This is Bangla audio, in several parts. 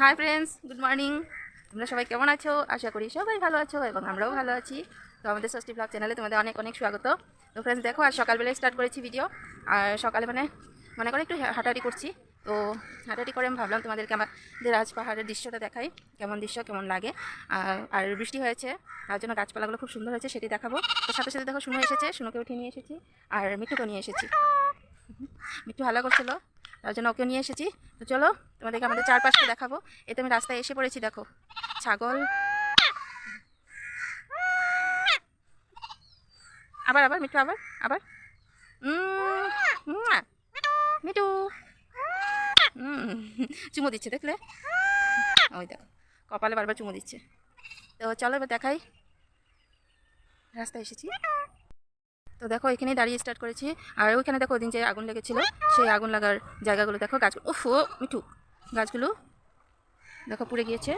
হাই ফ্রেন্ডস গুড মর্নিং তোমরা সবাই কেমন আছো? আশা করি সবাই ভালো আছো এবং আমরাও ভালো আছি। তো আমাদের ষষ্ঠী ব্লগ চ্যানেলে তোমাদের অনেক অনেক স্বাগত। তো ফ্রেন্ডস দেখো আর সকালবেলায় স্টার্ট করেছি ভিডিও আর সকালে মানে মনে করে একটু হাঁটাহাঁটি করছি। তো হাঁটাহাঁটি করে আমি ভাবলাম তোমাদেরকে আমাদের আজ পাহাড়ের দৃশ্যটা দেখাই। কেমন দৃশ্য, কেমন লাগে। আর বৃষ্টি হয়েছে। তার জন্য গাছপালাগুলো খুব সুন্দর হয়েছে, সেটি দেখাবো। তো সাথে সাথে দেখো, শুনো এসেছে শুনোকে উঠিয়ে নিয়ে এসেছি। আর মিঠুকে নিয়ে এসেছি। মিঠু হাল্লা করছিল। তার জন্য ওকে নিয়ে এসেছি। তো চলো, তোমাদেরকে আমাদের চারপাশটা দেখাবো। এতে আমি রাস্তায় এসে পড়েছি, দেখো। ছাগল। আবার আবার, মিঠু, আবার আবার। মিঠু। চুমু দিচ্ছে, দেখলে? ওই দেখো, কপালে বারবার চুমো দিচ্ছে। তো চলো, এবার দেখাই। রাস্তায় এসেছি। তো দেখো, এখানেই দাঁড়িয়ে স্টার্ট করেছি। আর ওইখানে দেখো, ওদিন যে আগুন লেগেছিল, সেই আগুন লাগার জায়গাগুলো দেখো গাছগুলো উফ মিঠু, গাছগুলো দেখো, পুড়ে গিয়েছে।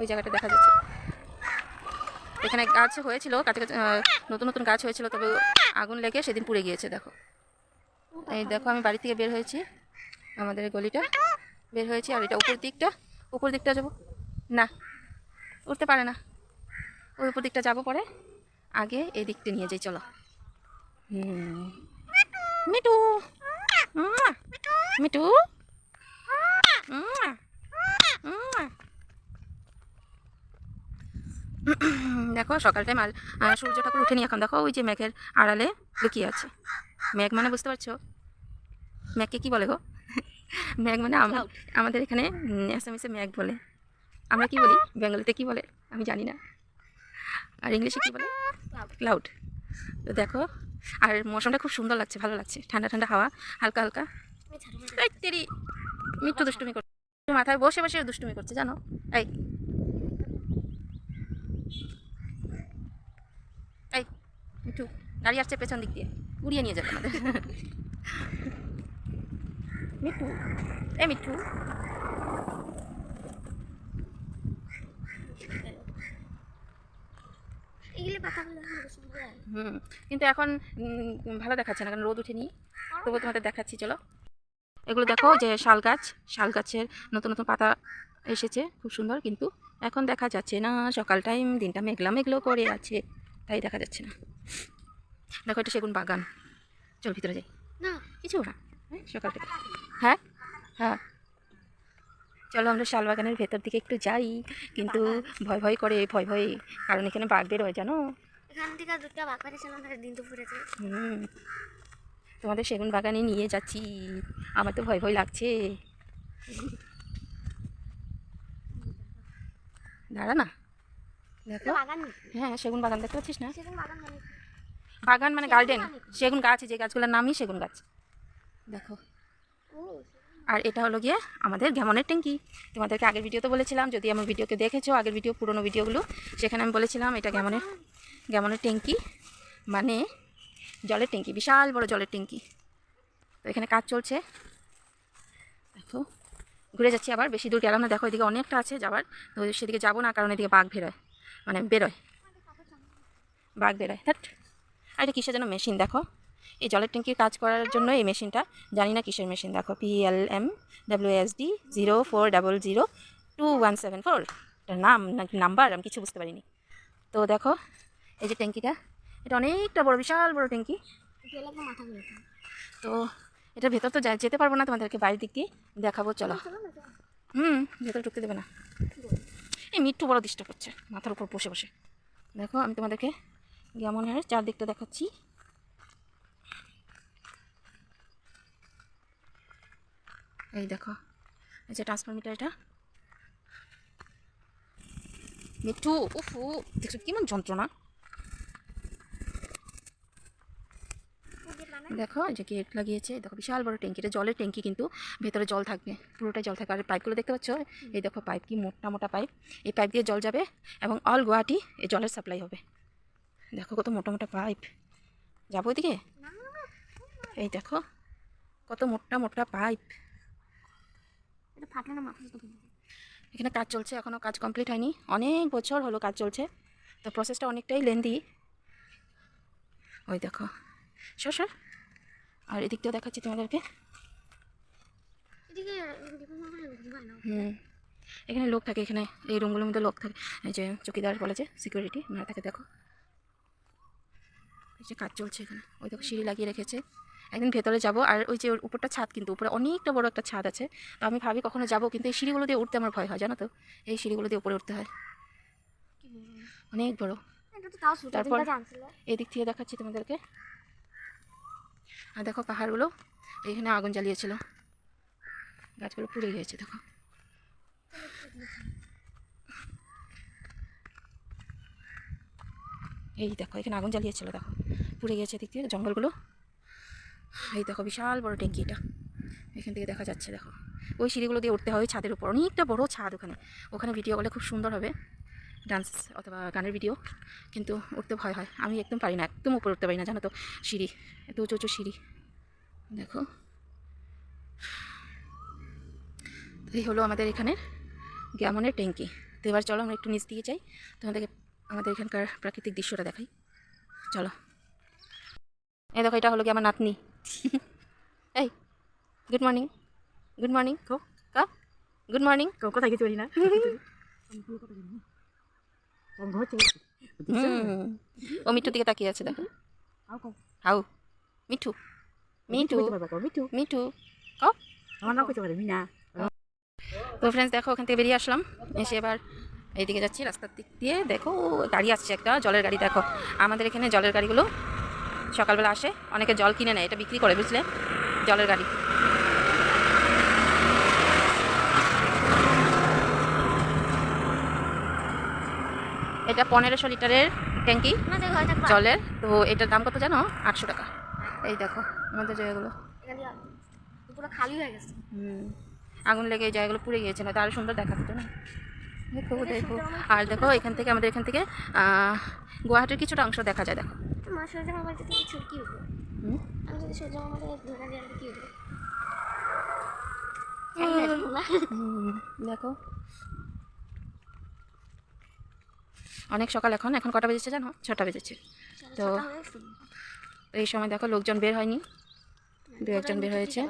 ওই জায়গাটা দেখা যাচ্ছে। এখানে গাছ হয়েছিল কাছে নতুন নতুন গাছ হয়েছিল, তবে আগুন লেগে সেদিন পুড়ে গিয়েছে, দেখো। এই দেখো, আমি বাড়ি থেকে বের হয়েছি, আমাদের গলিটা বের হয়েছি, আর এটা উপর দিকটা উপর দিকটা যাব? না, উঠতে পারে না। ওই উপর দিকটা যাব পরে, আগে এই দিকটা নিয়ে যাই, চলো। মিটু। মিটু। দেখো সকাল টাইম সূর্য ঠাকুর উঠেনি এখন। দেখো ওই যে মেঘের আড়ালে লুকিয়ে আছে। মেঘ মানে বুঝতে পারছ? মেঘকে কি বলে গো? মেঘ মানে আম- আমাদের এখানে এসএমএসে মেঘ বলে। আমরা কি বলি? বেঙ্গলিতে কি বলে? আমি জানি না। আর ইংলিশে কি বলে? ক্লাউড তো দেখো আর মৌসুমটা খুব সুন্দর লাগছে, ভালো লাগছে। ঠান্ডা ঠান্ডা হাওয়া, হালকা হালকা। তেরি মিঠু দুষ্টুমি করছে মাথায় বসে বসে দুষ্টুমি করছে, জানো? এই। এই, মিঠু, গাড়ি আসছে পেছন দিক দিয়ে। উড়িয়ে নিয়ে যাবে আমাদের। মিঠু, এ মিঠু এগুলো পাতাগুলো আমার সুন্দর হুম কিন্তু এখন ভালো দেখাচ্ছে না কারণ রোদ উঠেনি। তবু তোমাদের দেখাচ্ছি চলো। এগুলো দেখো যে শাল গাছ শাল গাছের নতুন নতুন পাতা এসেছে খুব সুন্দর কিন্তু এখন দেখা যাচ্ছে না সকাল টাইম দিনটা মেঘলা মেঘলো করে আছে তাই দেখা যাচ্ছে না। দেখো এটা সেগুন বাগান। চল ভিতরে যাই। না। কিছু না হ্যাঁ, সকাল থেকে। হ্যাঁ? হ্যাঁ। চলো আমরা শাল বাগানের ভেতর দিকে একটু যাই কিন্তু ভয় ভয় করে ভয় ভয় কারণ এখানে বাঘ বেরোয় জানো? এখান থেকে দুটো বাঘ দিন দুপুরেতে তোমাদের সেগুন বাগানে নিয়ে যাচ্ছি। আমার তো ভয় ভয় লাগছে। দাঁড়া না। দেখো। বাগান হ্যাঁ সেগুন বাগান দেখতে পাচ্ছিস না? বাগান মানে গার্ডেন। সেগুন গাছ যে গাছগুলোর নামই সেগুন গাছ। দেখো। আর এটা হলো গিয়ে আমাদের ঘেমনের ট্যাঙ্কি। তোমাদেরকে আগের ভিডিওতে বলেছিলাম যদি আমার ভিডিওকে দেখেছ আগের ভিডিও পুরনো ভিডিওগুলো সেখানে আমি বলেছিলাম এটা ঘেমনের ঘেমনের ট্যাঙ্কি মানে জলের ট্যাঙ্কি বিশাল বড় জলের ট্যাঙ্কি তো এখানে কাজ চলছে। দেখো, ঘুরে যাচ্ছি আবার, বেশি দূর গেলাম না। দেখো, এদিকে অনেকটা আছে যাবার। তো সেদিকে যাব না, কারণ এদিকে বাঘ বেরোয়। মানে বেরোয়। বাঘ বেরোয়। হ্যাট আর এটা কিসের যেন মেশিন, দেখো? এই জলের ট্যাঙ্কির কাজ করার জন্য এই মেশিনটা। জানি না কিসের মেশিন, দেখো। P L M W S D zero four double zero two one seven four নাম নাম্বার? আমি কিছু বুঝতে পারিনি। তো দেখো এই যে ট্যাঙ্কিটা, এটা অনেকটা বড়, বিশাল বড় ট্যাঙ্কি। তো এটা ভেতর তো যেতে পারব না তোমাদেরকে, বাইরের দিক দিয়ে দেখাবো, চলো। হুম, ভেতরে ঢুকতে দেবে না। এই মিট্টু বড় ডিস্টার্ব করছে মাথার উপর বসে বসে। দেখো, আমি তোমাদেরকে গেমনের চারদিকটা দেখাচ্ছি। এই দেখো, এই যে ট্রান্সফরমিটার এটা। মিঠু উফু দেখছ কেমন যন্ত্রণা। দেখো যে গেট লাগিয়েছে দেখো বিশাল বড় ট্যাঙ্কি। এটা জলের ট্যাঙ্কি কিন্তু ভেতরে জল থাকবে পুরোটাই জল থাকবে। আর পাইপগুলো দেখতে পাচ্ছ? এই দেখো পাইপ কি মোটা মোটা পাইপ এই পাইপ দিয়ে জল যাবে এবং অল গুয়াহাটি এই জলের সাপ্লাই হবে। দেখো কত মোটা মোটা পাইপ যাব ওইদিকে? এই দেখো কত মোটা মোটা পাইপ এটা ফাটলে না এখানে কাজ চলছে এখনও কাজ কমপ্লিট হয়নি। অনেক বছর হলো কাজ চলছে। তো প্রসেসটা অনেকটাই লেন্দি ওই দেখো সর সর। আর এদিকটাও দেখাচ্ছি তোমাদেরকে। হুম। এখানে লোক থাকে এখানে এই রুমগুলোর মধ্যে লোক থাকে। এই যে চকিদার বলে যে সিকিউরিটি ওনারা থাকে দেখো। এই যে কাজ চলছে এখানে। ওই দেখো সিঁড়ি লাগিয়ে রেখেছে। একদিন ভেতরে যাব আর ওই যে উপরটা ছাদ কিন্তু উপরে অনেকটা বড় একটা ছাদ আছে। তো আমি ভাবি কখনো যাব কিন্তু এই সিঁড়িগুলো দিয়ে উঠতে আমার ভয় হয় জানো তো? এই সিঁড়িগুলো দিয়ে উপরে উঠতে হয়। অনেক বড়। তারপর? এদিক থেকে দেখাচ্ছি তোমাদেরকে। আর দেখো পাহাড়গুলো এখানে আগুন জ্বালিয়েছিল। গাছগুলো পুড়ে গিয়েছে, দেখো। এই দেখো, এখানে আগুন জ্বালিয়েছিল, দেখো। পুড়ে গিয়েছে এদিক থেকে জঙ্গলগুলো। এই দেখো, বিশাল বড় ট্যাঙ্কি এটা। এখান থেকে দেখা যাচ্ছে, দেখো। ওই সিঁড়িগুলো দিয়ে উঠতে হয় ছাদের উপর। অনেকটা বড় ছাদ ওখানে। ওখানে ভিডিও করলে খুব সুন্দর হবে। ডান্স অথবা গানের ভিডিও কিন্তু উঠতে ভয় হয়। আমি একদম পারি না একদম উপরে উঠতে পারি না জানো তো সিঁড়ি এত উঁচু উঁচু সিঁড়ি। দেখো। এই হলো আমাদের এখানের গ্যামনের ট্যাঙ্কি। তো এবার চলো আমরা একটু নিচ দিয়ে যাই তোমাদেরকে আমাদের এখানকার প্রাকৃতিক দৃশ্যটা দেখাই। চলো। এই দেখো এটা হলো কি আমার নাতনি। এই গুড মর্নিং গুড মর্নিং কো? কা? গুড মর্নিং কো- কোথায় গেছি না আমি ঘর থেকে গেছি। হুম ও মিঠুর দিকে তাকিয়ে আছে, দেখো। হাউ। মিঠু। মিঠু। মিঠু। মিঠু কও আমার নাম মিনা তো ফ্রেন্ডস দেখো, ওখান থেকে বেরিয়ে আসলাম। এসে এবার এইদিকে যাচ্ছি, রাস্তার দিক দিয়ে। দেখো গাড়ি আসছে একটা জলের গাড়ি, দেখো। আমাদের এখানে জলের গাড়িগুলো সকালবেলা আসে, অনেকে জল কিনে নেয়, এটা বিক্রি করে, বুঝলে? জলের গাড়ি। এটা পনেরোশো লিটারের ট্যাঙ্কি জলের। তো এটার দাম কত জানো? আটশো টাকা। এই দেখো আমাদের জায়গাগুলো। পুরো খালি হয়ে গেছে। হুম। আগুন লেগে এই জায়গাগুলো পুড়ে গিয়েছে না তো আরও সুন্দর দেখা দেখাতো না? দেখো দেখো। আর দেখো এখান থেকে আমাদের এখান থেকে গুয়াহাটির কিছুটা অংশ দেখা যায় দেখো। মা সূর্য মামার যদি কিছু কি উঠবে হুম? আমি যদি সূর্য মামাকে ধরে দিয়ে কি উঠবে হুম, দেখো অনেক সকাল এখন এখন কটা বেজেছে জানো? ছটা বেজেছে। তো এই সময় দেখো লোকজন বের হয়নি। দু একজন বের হয়েছে।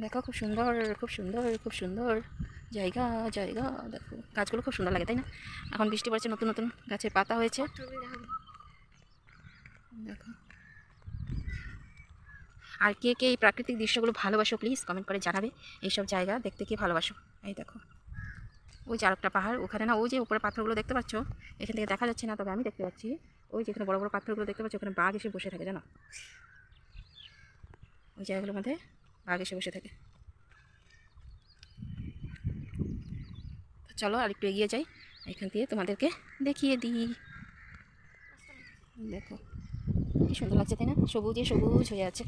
দেখো খুব সুন্দর খুব সুন্দর খুব সুন্দর। জায়গা জায়গা, দেখো। গাছগুলো খুব সুন্দর লাগে, তাই না? এখন বৃষ্টি পড়ছে, নতুন নতুন গাছের পাতা হয়েছে। দেখো। আর কে কে এই প্রাকৃতিক দৃশ্যগুলো ভালোবাসো প্লিজ কমেন্ট করে জানাবে। এইসব জায়গা দেখতে কে ভালোবাসো। এই দেখো। ওই যে আরেকটা পাহাড়, ওখানে না ওই যে উপরে পাথরগুলো দেখতে পাচ্ছ? এখান থেকে দেখা যাচ্ছে না, তবে আমি দেখতে পাচ্ছি। ওই যেখানে বড় বড় পাথরগুলো দেখতে পাচ্ছ, ওখানে বাঘ এসে বসে থাকে, জানো? ওই জায়গাগুলোর মধ্যে বাঘ এসে বসে থাকে। চলো আর একটু এগিয়ে যাই, এখান দিয়ে তোমাদেরকে দেখিয়ে দিই। দেখো, কি সুন্দর লাগছে, তাই না? সবুজে সবুজ হয়ে আছে।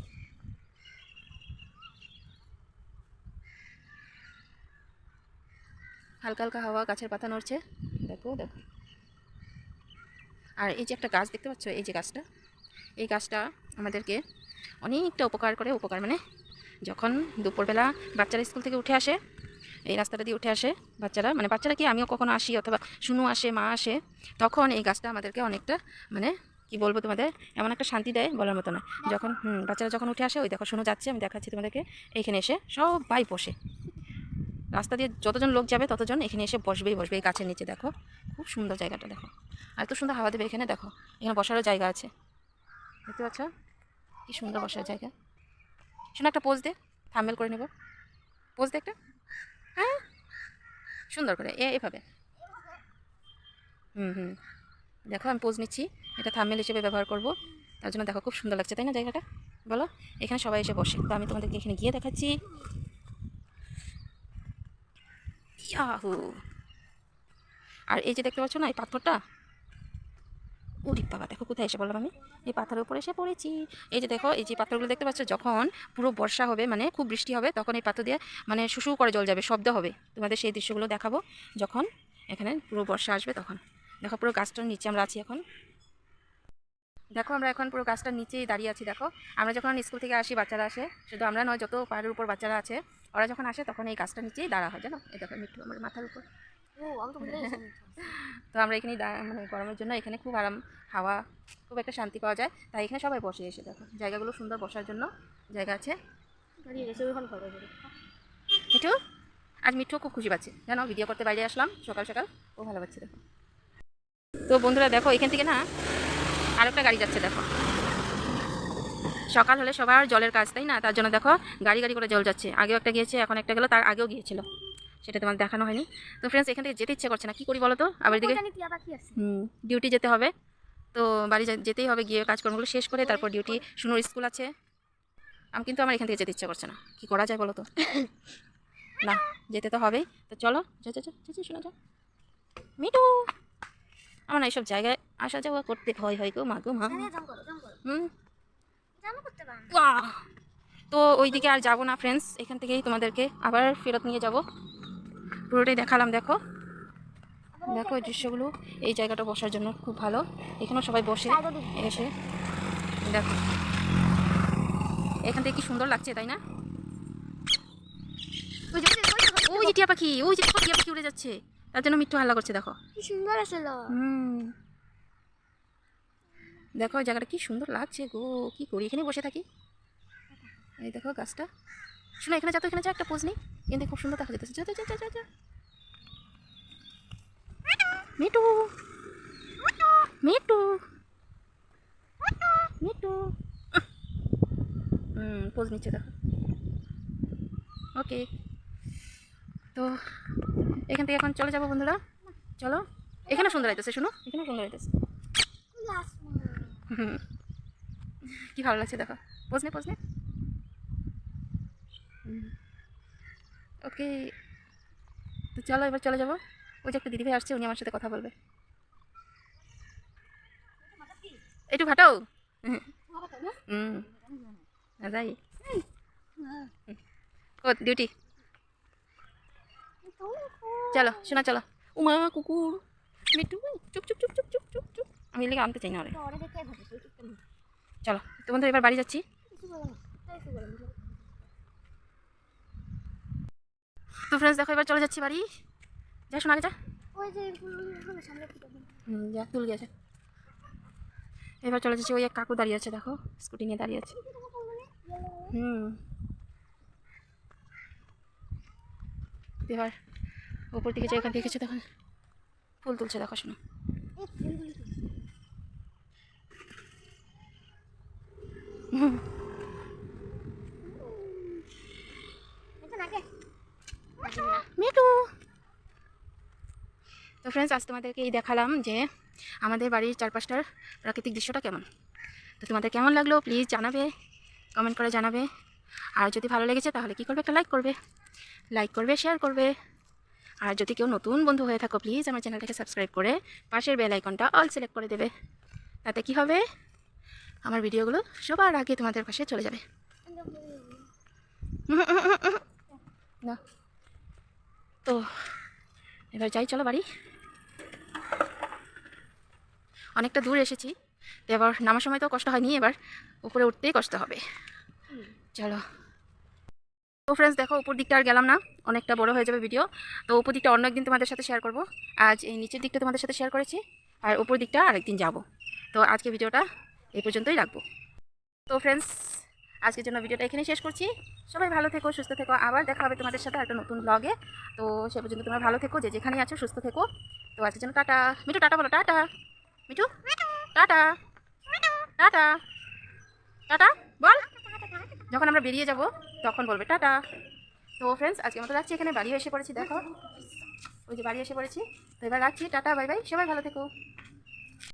হালকা হালকা হাওয়া গাছের পাতা নড়ছে। দেখো দেখো। আর এই যে একটা গাছ দেখতে পাচ্ছ? এই যে গাছটা। এই গাছটা আমাদেরকে অনেকটা উপকার করে। উপকার মানে যখন দুপুরবেলা বাচ্চারা স্কুল থেকে উঠে আসে, এই রাস্তাটা দিয়ে উঠে আসে বাচ্চারা মানে বাচ্চারা কি আমিও কখনো আসি অথবা শুনু আসে, মা আসে, তখন এই গাছটা আমাদেরকে অনেকটা মানে কি বলব তোমাদের, এমন একটা শান্তি দেয় বলার মতো না। যখন বাচ্চারা যখন উঠে আসে, ওই দেখো, শুনো যাচ্ছে, আমি দেখাচ্ছি তোমাদেরকে। এইখানে এসে সবাই বসে। রাস্তা দিয়ে যতজন লোক যাবে, ততজন এখানে এসে বসবেই বসবে এই গাছের নিচে, দেখো। খুব সুন্দর জায়গাটা, দেখো। আর এত সুন্দর হাওয়া দেবে এখানে, দেখো। এখানে বসারও জায়গা আছে। দেখতে পাচ্ছ? কি সুন্দর বসার জায়গা। শোনো একটা পোজ দে। থামেল করে নেব। পোজ দে একটা। হ্যাঁ? সুন্দর করে। এ, এভাবে। হুম হুম। দেখো, আমি পোজ নিচ্ছি। এটা থামেল হিসেবে ব্যবহার করব। তার জন্য দেখো, খুব সুন্দর লাগছে, তাই না জায়গাটা? বলো। এখানে সবাই এসে বসে। তো আমি তোমাদেরকে এখানে গিয়ে দেখাচ্ছি। ইয়াহু আর এই যে দেখতে পাচ্ছ না, এই পাথরটা? ওরে বাবা, দেখো কোথায় এসে বললাম আমি। এই পাথরের উপরে এসে পড়েছি। এই যে দেখো, এই যে পাথরগুলো দেখতে পাচ্ছ, যখন পুরো বর্ষা হবে মানে খুব বৃষ্টি হবে, তখন এই পাথর দিয়ে মানে শুশু করে জল যাবে, শব্দ হবে। তোমাদের সেই দৃশ্যগুলো দেখাবো যখন এখানে পুরো বর্ষা আসবে তখন। দেখো পুরো গাছটার নিচে আমরা আছি এখন। দেখো আমরা এখন পুরো গাছটার নিচেই দাঁড়িয়ে আছি, দেখো। আমরা যখন স্কুল থেকে আসি, বাচ্চারা আসে, শুধু আমরা নয়, যত পাহাড়ের উপর বাচ্চারা আছে ওরা যখন আসে তখন এই গাছটার নিচেই দাঁড়া হয় জানো? এই দেখো মিঠু আমার মাথার উপর। ও তো আমরা এখানেই দা- মানে গরমের জন্য এখানে খুব আরাম হাওয়া খুব একটা শান্তি পাওয়া যায়। তাই এখানে সবাই বসে এসে দেখো জায়গাগুলো সুন্দর বসার জন্য জায়গা আছে। মিঠু? আজ মিঠু খুব খুশি পাচ্ছে। জানো ভিডিও করতে বাইরে আসলাম সকাল সকাল। ও ভালো পাচ্ছে দেখো। তো বন্ধুরা দেখো এখান থেকে না আর একটা গাড়ি যাচ্ছে দেখো। সকাল হলে সবার জলের কাজ তাই না? তার জন্য দেখো গাড়ি গাড়ি করে জল যাচ্ছে। আগেও একটা গিয়েছে এখন একটা গেলো তার আগেও গিয়েছিল। সেটা তোমার দেখানো হয়নি। তো ফ্রেন্ডস এখান থেকে যেতে ইচ্ছে করছে না। কী করি বলো তো আবার এদিকে হুম ডিউটি যেতে হবে। তো বাড়ি যেতেই হবে গিয়ে কাজকর্মগুলো শেষ করে তারপর ডিউটি শুনোর স্কুল আছে। আমি কিন্তু আমার এখান থেকে যেতে ইচ্ছে করছে না। কী করা যায় বলো তো না যেতে তো হবেই তো চলো শোনা যা মিটু আমার না এইসব জায়গায় আসা যাওয়া করতে ভয় হয় গো মা গো মা। জম করো হুম জামা করতে পারো না। বাহ! তো ওইদিকে আর যাব না ফ্রেন্ডস এখান থেকেই তোমাদেরকে আবার ফেরত নিয়ে যাব। পুরোটাই দেখালাম দেখো। দেখো এই দৃশ্যগুলো। এই জায়গাটা বসার জন্য খুব ভালো। এখানেও সবাই বসে এসে। দেখো। এখান থেকে কি সুন্দর লাগছে তাই না? ওই যে- টিয়া পাখি ওই যে টিয়া পাখি উড়ে যাচ্ছে। তার জন্য মিঠু হাল্লা করছে দেখো। সুন্দর আছে লো হুম। দেখো জায়গাটা কি সুন্দর লাগছে গো কি করি? এখানে বসে থাকি। এই দেখো গাছটা। শোনো এখানে যা তো এখানে যা একটা পোজ নেই। কিন্তু খুব সুন্দর দেখা যেতেছে যা যা যা যা, যা যা মিটু মিটু মিটু হুম পোজ নিচ্ছে দেখো। ওকে তো এখান থেকে এখন চলে যাব বন্ধুরা। চলো। এখানে সুন্দর হইতেছে শুনো। এখানে সুন্দর হইতেছে হুম। কি ভালো লাগছে দেখো? পোজনে পোজনে ওকে তো চলো, এবার চলে যাব। ওই যে একটা দিদিভাই আসছে, উনি আমার সাথে কথা বলবে। একটু ফাটাও হুম। যাই। ডিউটি চলো শোনা চলো। উমা, কুকুর। মিটু চুপ চুপ চুপ চুপ চুপ চুপ চুপ। আমি এদিকে আনতে চাই না চলো তো বন্ধু এবার বাড়ি যাচ্ছি। কিছু কিছু তো ফ্রেন্ডস দেখো এবার চলে যাচ্ছি বাড়ি। যা শোনা যা। যে তুল গেছে এবার চলে যাচ্ছি ওই এক কাকু দাঁড়িয়ে আছে দেখো স্কুটি নিয়ে দাঁড়িয়ে আছে। হুম। এবার উপর দিকে যে এখান থেকে গেছে দেখো। ফুল তুলছে দেখো শোনো এই ফুলগুলো কি? এটা নাকে তো ফ্রেন্ডস আজ তোমাদেরকে এই দেখালাম যে আমাদের বাড়ির চারপাশটার প্রাকৃতিক দৃশ্যটা কেমন। তো তোমাদের কেমন লাগল প্লিজ জানাবে কমেন্ট করে জানাবে। আর যদি ভালো লেগেছে তাহলে কী করবে? একটা লাইক করবে। লাইক করবে শেয়ার করবে। আর যদি কেউ নতুন বন্ধু হয়ে থাকো প্লিজ আমার চ্যানেলটাকে সাবস্ক্রাইব করে পাশের বেল আইকনটা অল সিলেক্ট করে দেবে। তাতে কি হবে? আমার ভিডিওগুলো সবার আগে তোমাদের পাশে চলে যাবে। না। তো, এবার যাই, চলো বাড়ি। অনেকটা দূর এসেছি, তো এবার নামার সময় তো কষ্ট হয়নি, এবার উপরে উঠতেই কষ্ট হবে। চলো। তো ফ্রেন্ডস দেখো, উপর দিকটা আর গেলাম না, অনেকটা বড় হয়ে যাবে ভিডিও তো উপর দিকটা অন্য একদিন তোমাদের সাথে শেয়ার করব। আজ এই নিচের দিকটা তোমাদের সাথে শেয়ার করেছি, আর উপর দিকটা আরেকদিন যাব। তো আজকে ভিডিওটা এই পর্যন্তই রাখব। তো ফ্রেন্ডস আজকের জন্য ভিডিওটা এখানেই শেষ করছি। সবাই ভালো থেকো, সুস্থ থেকো। আবার দেখা হবে তোমাদের সাথে একটা নতুন ব্লগে তো সে পর্যন্ত তোমরা ভালো থেকো, যে যেখানেই আছো সুস্থ থেকো। তো আজকের জন্য টাটা। মিঠু, টাটা বলো, tata. Mithu, tata. Tata. Tata, বল। যখন আমরা বেরিয়ে যাব, তখন বলবে টাটা। তো ফ্রেন্ডস আজকে মতো রাখছি এখানে। বাড়িও এসে পড়েছি, দেখো। ওই যে বাড়ি এসে পড়েছি। তো এবার রাখছি। Tata, bye bye. সবাই ভালো থেকো।